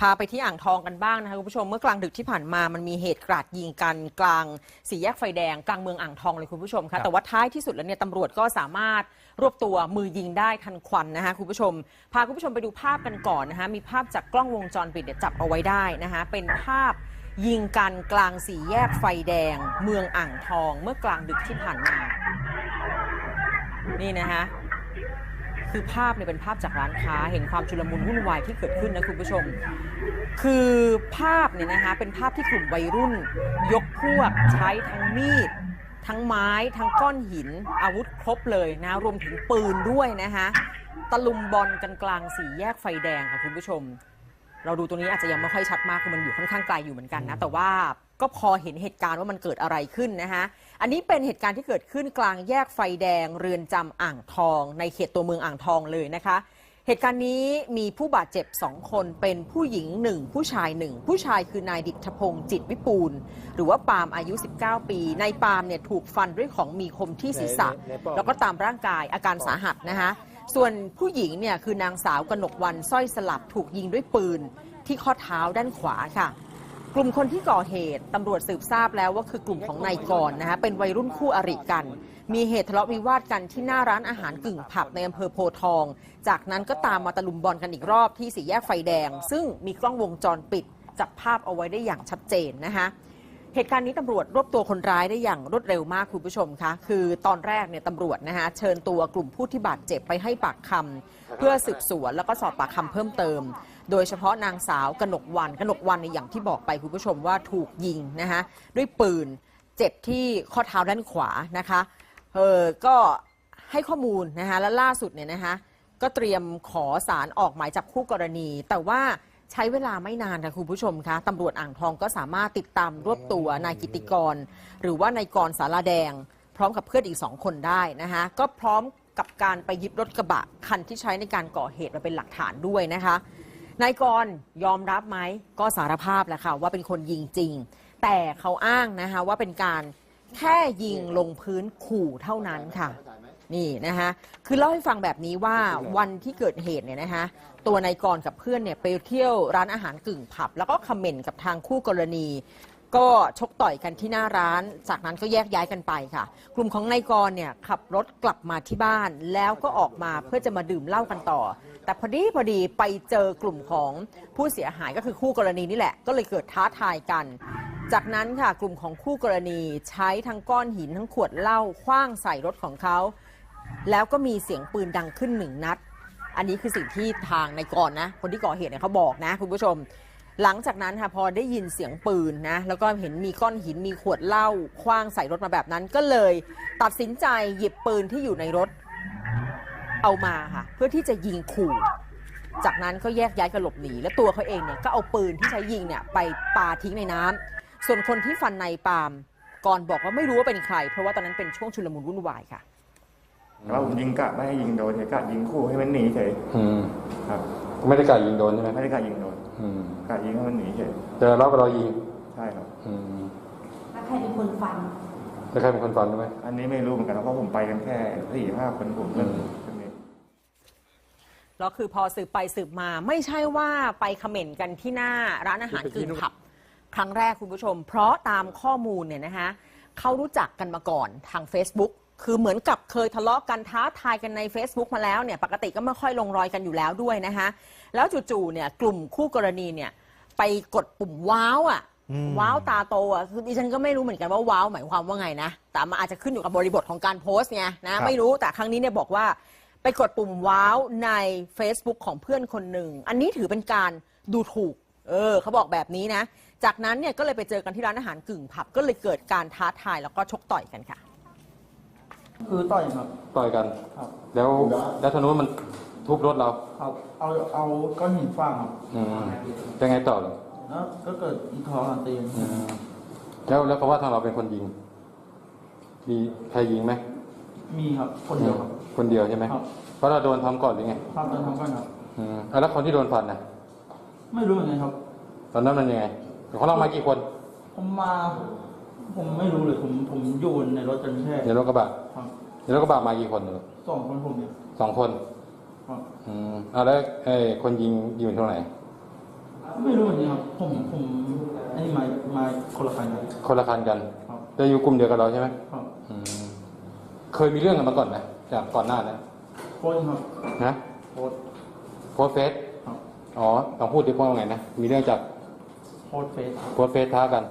พาไปที่อ่างทองกันบ้างนะคะคุณผู้ชมเมื่อกลางดึกที่ผ่านมามันมีเหตุกราดยิงกันกลางสี่แยกไฟแดงกลางเมืองอ่างทองเลยคุณผู้ชมครัคะบแต่ว่าท้ายที่สุดแล้วเนี่ยตำรวจก็สามารถรวบตัวมือยิงได้ทันควันนะคะคุณผู้ชม พาคุณผู้ชมไปดูภาพกันก่อนนะคะมีภาพจากกล้องวงจรปิดเนี่ยจับเอาไว้ได้นะคะเป็นภาพยิงกันกลางสี่แยกไฟแดง เมืองอ่างทอง เมื่อกลางดึกที่ผ่านมา นี่นะคะ คือภาพเนี่ยเป็นภาพจากร้านค้า เห็นความชุลมุนวุ่นวายที่เกิดขึ้นนะคุณผู้ชม คือภาพเนี่ยนะคะเป็นภาพที่กลุ่มวัยรุ่น ยกพวกใช้ทั้งมีด ทั้งไม้ ทั้งก้อนหิน อาวุธครบเลยนะรวมถึงปืนด้วยนะคะตะลุมบอลกันกลางสี่แยกไฟแดงค่ะคุณผู้ชม เราดูตรงนี้อาจจะยังไม่ค่อยชัดมากคือมันอยู่ค่อนข้างไกลอยู่เหมือนกันนะแต่ว่า ก็พอเห็นเหตุการณ์ว่ามันเกิดอะไรขึ้นนะคะอันนี้เป็นเหตุการณ์ที่เกิดขึ้นกลางแยกไฟแดงเรือนจำอ่างทอง ในเขตตัวเมืองอ่างทองเลยนะคะ เหตุการณ์นี้มีผู้บาดเจ็บ 2 คนเป็นผู้หญิง 1 ผู้ชาย 1 ผู้ชายคือนายดิษฐพงศ์จิตวิปูล หรือว่าปาล์มอายุ 19 ปีนายปาล์มเนี่ยถูกฟันด้วยของมีคมที่ศีรษะ แล้วก็ตามร่างกายอาการสาหัสนะคะส่วนผู้หญิงเนี่ยคือนางสาวกนกวันสร้อยสลับถูกยิงด้วยปืนที่ข้อเท้าด้านขวาค่ะ กลุ่มคนที่ก่อเหตุตำรวจสืบทราบแล้วว่าคือกลุ่มของนายกรนะคะเป็นวัยรุ่นคู่อริกัน มีเหตุทะเลาะวิวาทกันที่หน้าร้านอาหารกึ่งผับในอำเภอโพทอง จากนั้นก็ตามมาตะลุมบอลกันอีกรอบที่สี่แยกไฟแดง ซึ่งมีกล้องวงจรปิด จับภาพเอาไว้ได้อย่างชัดเจนนะคะเหตุการณ์นี้ตำรวจรวบตัวคนร้ายได้อย่างรวดเร็วมากคุณผู้ชมคะคือตอนแรกเนี่ยตำรวจนะคะเชิญตัวกลุ่มผู้ที่บาดเจ็บไปให้ปากคำเพื่อสืบสวนแล้วก็สอบปากคำเพิ่มเติม โดยเฉพาะนางสาวกนกวันกนกวันในอย่างที่บอกไปคุณผู้ชมว่าถูกยิงนะคะด้วยปืนเจ็บที่ข้อเท้าด้านขวานะคะเออก็ให้ข้อมูลนะคะและล่าสุดเนี่ยนะคะก็เตรียมขอสารออกหมายจับคู่กรณี แต่ว่าใช้เวลาไม่นานค่ะคุณผู้ชมคะตำรวจอ่างทองก็สามารถติดตามรวบตัวนายกิติกร หรือว่านายกรสาราแดง พร้อมกับเพื่อนอีกสองคนได้นะคะก็พร้อมกับการไปยึดรถกระบะคันที่ใช้ในการก่อเหตุมาเป็นหลักฐานด้วยนะคะ นายกรยอมรับไหมก็สารภาพแหละค่ะว่าเป็นคนยิงจริง แต่เขาอ้างนะคะว่าเป็นการแค่ยิงลงพื้นขู่เท่านั้นค่ะ นี่นะคะคือเล่าให้ฟังแบบนี้ว่าวันที่เกิดเหตุเนี่ยนะคะตัวนายกรกับเพื่อนเนี่ยไปเที่ยวร้านอาหารกึ่งผับ แล้วก็คอมเมนต์กับทางคู่กรณี ก็ชกต่อยกันที่หน้าร้าน จากนั้นก็แยกย้ายกันไปค่ะ กลุ่มของนายกรเนี่ยขับรถกลับมาที่บ้าน แล้วก็ออกมาเพื่อจะมาดื่มเหล้ากันต่อ แต่พอดีพอดีไปเจอกลุ่มของผู้เสียหายก็คือคู่กรณีนี่แหละ ก็เลยเกิดท้าทายกัน จากนั้นค่ะกลุ่มของคู่กรณีใช้ทั้งก้อนหินทั้งขวดเหล้าคว้างใส่รถของเขา แล้วก็มีเสียงปืนดังขึ้นหนึ่งนัด อันนี้คือสิ่งที่ทางนายกรนะ คนที่ก่อเหตุเนี่ยเขาบอกนะคุณผู้ชม หลังจากนั้นค่ะพอได้ยินเสียงปืนนะแล้วก็เห็นมีก้อนหินมีขวดเหล้าคว้างใส่รถมาแบบนั้น ก็เลยตัดสินใจหยิบปืนที่อยู่ในรถเอามาค่ะ เพื่อที่จะยิงขู่ จากนั้นก็แยกย้ายกันหลบหนีและตัวเขาเองเนี่ยก็เอาปืนที่ใช้ยิงเนี่ยไปปาทิ้งในน้ำส่วนคนที่ฟันในายปาล์มก่อนบอกว่าไม่รู้ว่าเป็นใคร เพราะว่าตอนนั้นเป็นช่วงชุลมุนวุ่นวายค่ะแต่ว่าผมยิงกะไม่ให้ยิงโดนแต่กะยิงคู่ให้มันหนีเฉยอืมครับ ไม่ได้กล้ายิงโดนใช่ไหมไม่ได้กะยิงโดนอืมกะยิงให้มันหนีเฉยเจอรอบเรายิง ใช่ครับ อืมแล้วใครเป็นคนฟันแล้วใครเป็นคนฟันรู้ไหมอันนี้ไม่รู้เหมือนกันนะเพราะผมไปกันแค่สี่ห้าคนผมเพื่อนอืมคนนี้ แล้วคือพอสืบไปสืบมาไม่ใช่ว่าไปคอมเมนต์กันที่หน้าร้านอาหารกึ่งผับ ครั้งแรกคุณผู้ชม เพราะตามข้อมูลเนี่ยนะคะเขารู้จักกันมาก่อนทาง Facebook คือเหมือนกับเคยทะเลาะกันท้าทายกันใน Facebook มาแล้วเนี่ยปกติก็ไม่ค่อยลงรอยกันอยู่แล้วด้วยนะคะแล้วจู่ๆเนี่ยกลุ่มคู่กรณีเนี่ยไปกดปุ่มว้าวอะว้าวตาโตอะคือดิฉันก็ไม่รู้เหมือนกันว่าว้าวหมายความว่าไงนะแต่มันอาจจะขึ้นอยู่กับบริบทของการโพสต์ไงนะไม่รู้แต่ครั้งนี้เนี่ยบอกว่าไปกดปุ่มว้าวใน Facebook ของเพื่อนคนหนึ่ง อันนี้ถือเป็นการดูถูก เออเขาบอกแบบนี้นะ จากนั้นเนี่ยก็เลยไปเจอกันที่ร้านอาหารกึ่งผับ ก็เลยเกิดการท้าทายแล้วก็ชกต่อยกันค่ะ คือต่อยครับ ต่อยกัน ครับ แล้วแล้วทางนู้นมันทุบรถเรา ครับ เอาเอาก้อนหินฟาดครับอืมจะไงต่อเลยแล้วก็เกิดอีกท้องอะตีนอืมแล้วแล้วเขาว่าทางเราเป็นคนยิง มีใครยิงไหมมีครับ คนเดียวครับ คนเดียวใช่ไหมครับ เพราะเราโดนทำก่อนหรือไงครับตอนทำก้อนครับ อืมอะแล้วคนที่โดนฟันนะไม่รู้เหมือนกันครับ ตอนนั้นมันยังไงของเรามากี่คน ผมมา ผมไม่รู้เลยผมผมอยู่ในรถกันแค่ในรถกระบะครับในรถกระบะมากี่คนเนี่ยสองคนผมเนี่ยสองคนครับอืมอะแล้วไอ้คนยิงอยู่ตรงไหนอไม่รู้เหมือนกันครับผมผมอันนี้มามาคนละคันกันคนละคันกัน ครับแต่อยู่กลุ่มเดียวกับเราใช่ไหมครับอืมเคยมีเรื่องกันมาก่อนไหมจากก่อนหน้านั้นโค้ชครับนะโค้ชโพสต์เฟซครับอ๋อต้องพูดดีกว่าไงนะมีเรื่องจากโค้ชเฟสโพสต์เฟซท้ากัน